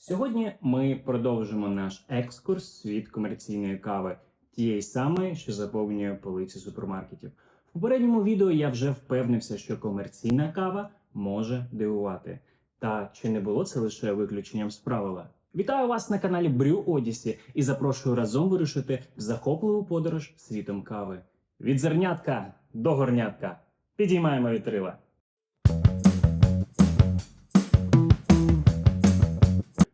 Сьогодні ми продовжимо наш екскурс світ комерційної кави, тієї самої, що заповнює полиці супермаркетів. В попередньому відео я вже впевнився, що комерційна кава може дивувати. Та чи не було це лише виключенням з правила? Вітаю вас на каналі Брю Одісі і запрошую разом вирушити в захопливу подорож світом кави. Від зернятка до горнятка. Підіймаємо вітрила.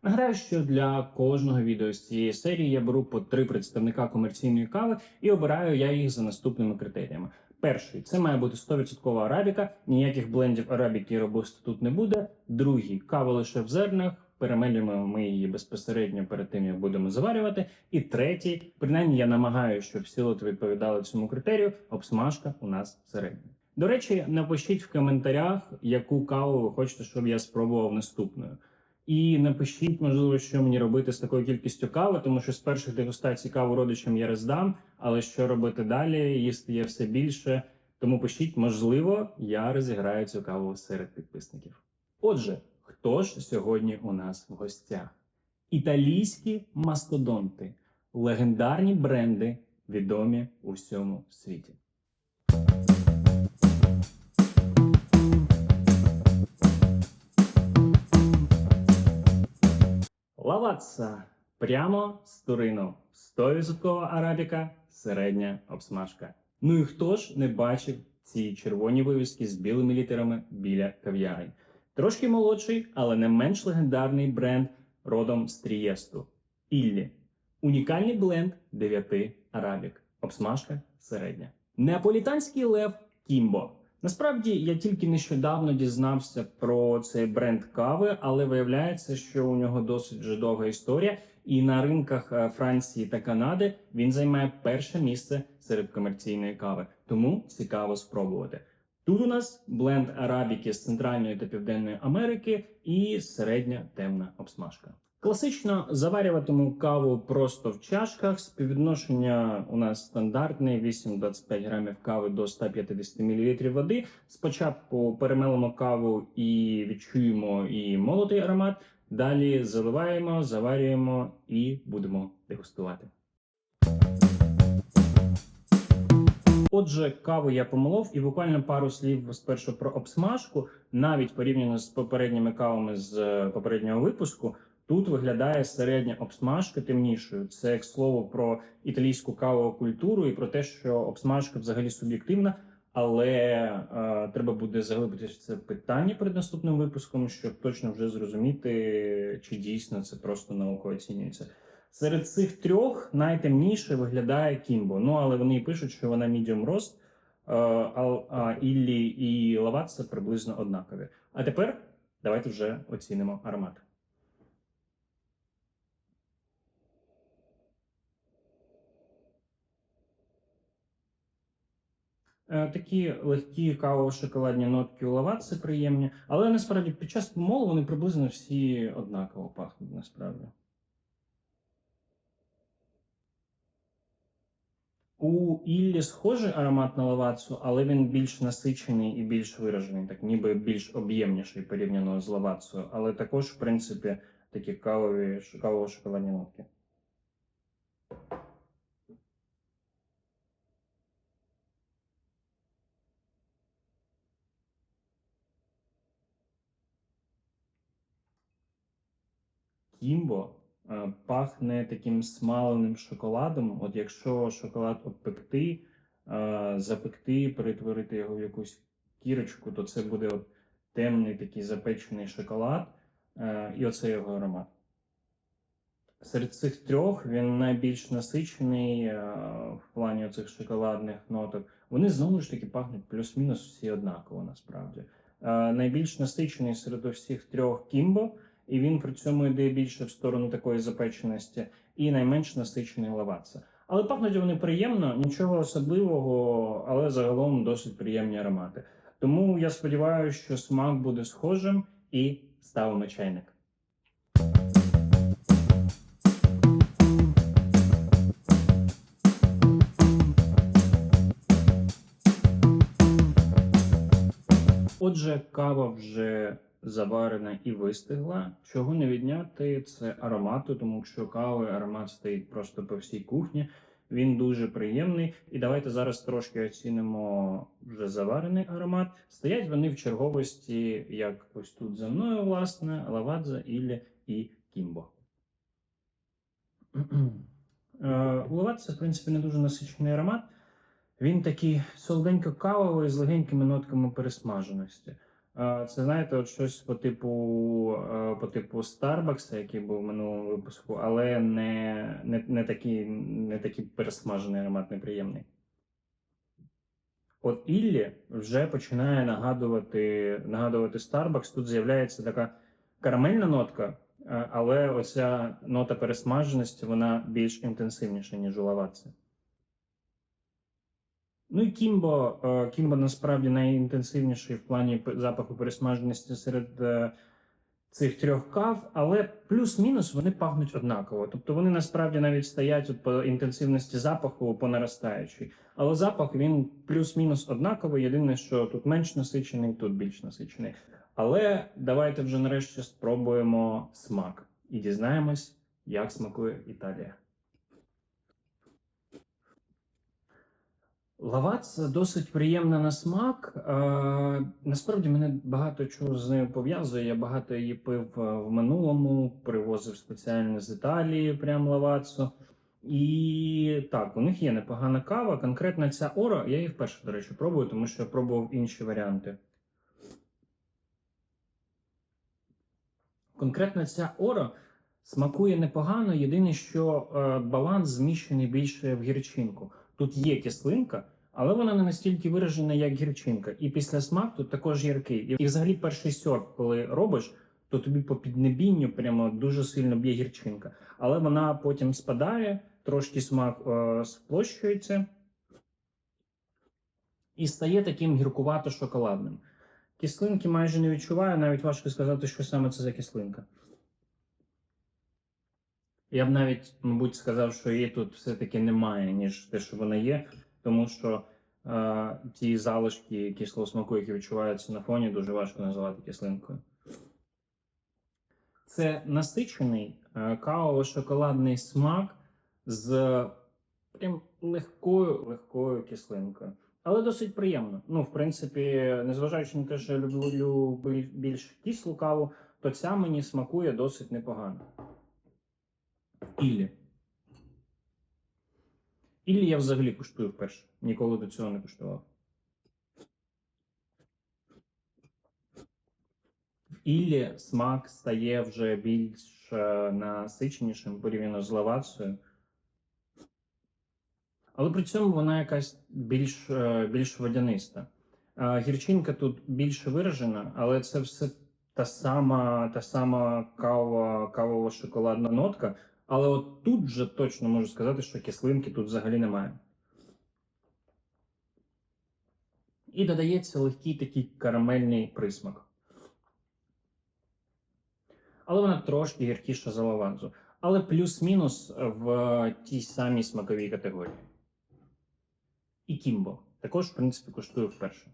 Нагадаю, що для кожного відео з цієї серії я беру по три представника комерційної кави і обираю я їх за наступними критеріями. Перший це має бути 100% арабіка, ніяких блендів арабіки і робусти тут не буде. Другий кава лише в зернах. Перемелюємо ми її безпосередньо перед тим, як будемо заварювати. І третій, принаймні, я намагаюся, щоб всі лоти відповідали цьому критерію. Обсмажка у нас середня. До речі, напишіть в коментарях, яку каву ви хочете, щоб я спробував наступною. І напишіть, можливо, що мені робити з такою кількістю кави, тому що з перших дегустацій каву родичам я роздам, але що робити далі? Їсти є все більше. Тому пишіть, можливо, я розіграю цю каву серед підписників. Отже, хто ж сьогодні у нас в гостях? Італійські мастодонти, легендарні бренди, відомі у всьому світі. Лаватса прямо з Турину. 100% арабіка, середня обсмажка. Ну і хто ж не бачив ці червоні вивіски з білими літерами біля кав'ярень? Трошки молодший, але не менш легендарний бренд родом з Трієсту. Іллі. Унікальний бленд 9 арабік. Обсмажка середня. Неаполітанський лев Кімбо. Насправді я тільки нещодавно дізнався про цей бренд кави, але виявляється, що у нього досить вже довга історія, і на ринках е, Франції та Канади він займає перше місце серед комерційної кави. Тому цікаво спробувати. Тут у нас бленд арабіки з Центральної та Південної Америки і середня темна обсмажка. Класично заварюватиму каву просто в чашках. Співвідношення у нас стандартне 8-25 грамів кави до 150 мл води. Спочатку перемелимо каву і відчуємо і молотий аромат. Далі заливаємо, заварюємо і будемо дегустувати. Отже, каву я помолов і буквально пару слів спершу про обсмажку, навіть порівняно з попередніми кавами з е, попереднього випуску. Тут виглядає середня обсмажка темнішою. Це як слово про італійську кавову культуру і про те, що обсмажка взагалі суб'єктивна, але е, треба буде заглибитися в це питання перед наступним випуском, щоб точно вже зрозуміти, чи дійсно це просто науково оцінюється. Серед цих трьох найтемніше виглядає Кімбо. Ну але вони і пишуть, що вона medium рост, е, а, Іллі і Лаватса приблизно однакові. А тепер давайте вже оцінимо аромат. Такі легкі каво-шоколадні нотки у лаватці приємні, але насправді під час помолу вони приблизно всі однаково пахнуть насправді. У Іллі схожий аромат на лавацу, але він більш насичений і більш виражений, так ніби більш об'ємніший порівняно з лавацею, але також, в принципі, такі кавові каво-шоколадні нотки. Кімбо е, пахне таким смаленим шоколадом. От якщо шоколад обпекти, е, запекти, перетворити його в якусь кірочку, то це буде от темний такий запечений шоколад, е, і оце його аромат. Серед цих трьох він найбільш насичений в плані цих шоколадних ноток. Вони знову ж таки пахнуть плюс-мінус всі однаково насправді. Найбільш насичений серед усіх трьох кімбо, і він при цьому йде більше в сторону такої запеченості, і найменш насичений лаваца. Але пахнуть вони приємно, нічого особливого, але загалом досить приємні аромати. Тому я сподіваюся, що смак буде схожим і ставимо чайник. Отже, кава вже заварена і вистигла. Чого не відняти, це аромату, тому що кави аромат стоїть просто по всій кухні. Він дуже приємний. І давайте зараз трошки оцінимо вже заварений аромат. Стоять вони в черговості, як ось тут за мною, власне, лавадза, іллі і кімбо. Е, лавадза, в принципі, не дуже насичений аромат. Він такий солоденько-кавовий з легенькими нотками пересмаженості. Е, Це знаєте, щось по типу, е, по типу Starbucks, який був в минулому випуску, але не, не, не, такий, не такий пересмажений аромат неприємний. От Іллі вже починає нагадувати, нагадувати Starbucks. Тут з'являється така карамельна нотка, е, але оця нота пересмаженості вона більш інтенсивніша, ніж у лаватці. Ну і Кімбо. е, Кімбо насправді найінтенсивніший в плані запаху пересмаженості серед е, цих трьох кав, але плюс-мінус вони пахнуть однаково. Тобто вони насправді навіть стоять от по інтенсивності запаху по наростаючій. Але запах він плюс-мінус однаковий. Єдине, що тут менш насичений, тут більш насичений. Але давайте вже нарешті спробуємо смак і дізнаємось, як смакує Італія. Лавац досить приємна на смак. Е, насправді мене багато чого з нею пов'язує. Я багато її пив е, в минулому, привозив спеціально з Італії, прям лавацу. І так, у них є непогана кава. Конкретно ця Оро, я її вперше, до речі, пробую, тому що я пробував інші варіанти. Конкретно ця Оро смакує непогано. Єдине, що е, баланс зміщений більше в гірчинку. Тут є кислинка, але вона не настільки виражена, як гірчинка. І після смак тут також гіркий. І, взагалі перший сьорб, коли робиш, то тобі по піднебінню прямо дуже сильно б'є гірчинка. Але вона потім спадає, трошки смак е, сплощується і стає таким гіркувато-шоколадним. Кислинки майже не відчуваю, навіть важко сказати, що саме це за кислинка. Я б навіть, мабуть, сказав, що її тут все-таки немає, ніж те, що вона є, тому що е, ті залишки кислого смаку, які відчуваються на фоні, дуже важко називати кислинкою. Це насичений е, кавово-шоколадний смак з прям легкою легкою кислинкою. Але досить приємно. Ну, в принципі, незважаючи на те, що я люблю більш кислу каву, то ця мені смакує досить непогано. Іллі. Іллі я взагалі куштую вперше. Ніколи до цього не куштував. В Іллі смак стає вже більш е, насиченішим порівняно з лавацею. Але при цьому вона якась більш, е, більш водяниста. Е, Гірчинка тут більше виражена, але це все та сама, та сама кава, кавово-шоколадна нотка. Але от тут же точно можу сказати, що кислинки тут взагалі немає. І додається легкий такий карамельний присмак. Але вона трошки гіркіша за лаванзу. Але плюс-мінус в тій самій смаковій категорії. І кімбо. Також, в принципі, коштую вперше.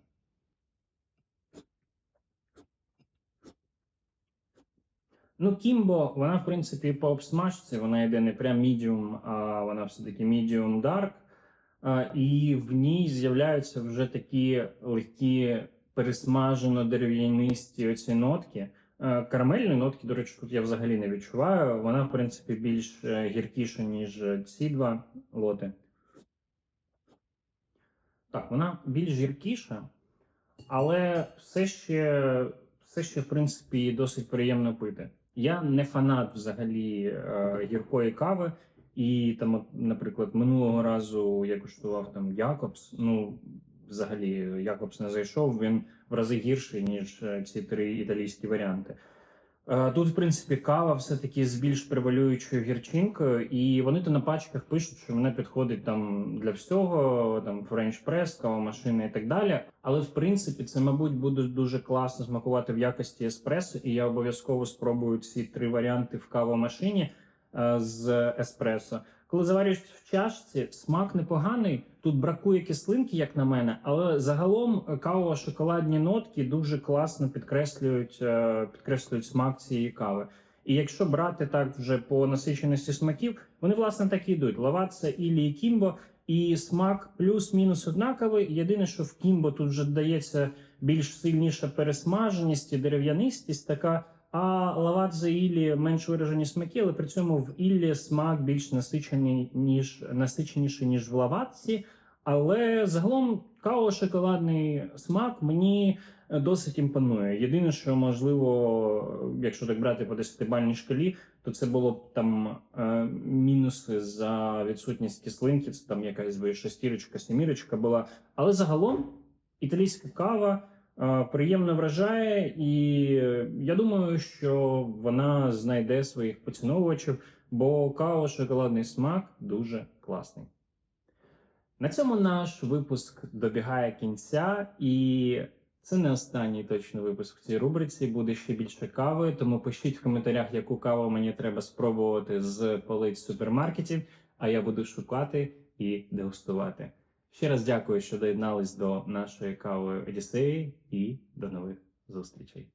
Ну, Кімбо, вона, в принципі, по обсмажці, вона йде не прям medium, а вона все-таки medium dark. І в ній з'являються вже такі легкі пересмажено-дерев'янисті оці нотки. Е, Карамельні нотки, до речі, тут я взагалі не відчуваю. Вона, в принципі, більш е, гіркіша, ніж ці два лоти. Так, вона більш гіркіша, але все ще, все ще, в принципі, досить приємно пити. Я не фанат взагалі е, гіркої кави, і там, наприклад, минулого разу я куштував там Якобс. Ну, взагалі, Якобс не зайшов, він в рази гірший, ніж е, ці три італійські варіанти. Е, Тут, в принципі, кава все-таки з більш превалюючою гірчинкою, і вони то на пачках пишуть, що вона підходить там для всього, там френч прес, кава машина і так далі. Але в принципі, це, мабуть, буде дуже класно смакувати в якості еспресо, і я обов'язково спробую ці три варіанти в кавомашині е, з еспресо. Коли заварюєш в чашці, смак непоганий. Тут бракує кислинки, як на мене, але загалом е, каво-шоколадні нотки дуже класно підкреслюють, е, підкреслюють смак цієї кави. І якщо брати так вже по насиченості смаків, вони власне так і йдуть. Лаватса, ілі і кімбо, і смак плюс-мінус однаковий. Єдине, що в кімбо тут вже дається більш сильніша пересмаженість і дерев'янистість така. А лавадзе іллі менш виражені смаки, але при цьому в іллі смак більш насичений ніж насиченіший ніж в лаватці. Але загалом каво-шоколадний смак мені досить імпонує. Єдине, що можливо, якщо так брати по 10-бальній шкалі, то це було б там е, мінуси за відсутність кислинки. Це там якась би шестірочка, сімірочка була. Але загалом італійська кава. Приємно вражає, і я думаю, що вона знайде своїх поціновувачів, бо као шоколадний смак дуже класний. На цьому наш випуск добігає кінця, і це не останній точно випуск в цій рубриці. Буде ще більше кави. Тому пишіть в коментарях, яку каву мені треба спробувати з полиць супермаркетів. А я буду шукати і дегустувати. Ще раз дякую, що доєднались до нашої кави Одіссеї, і до нових зустрічей.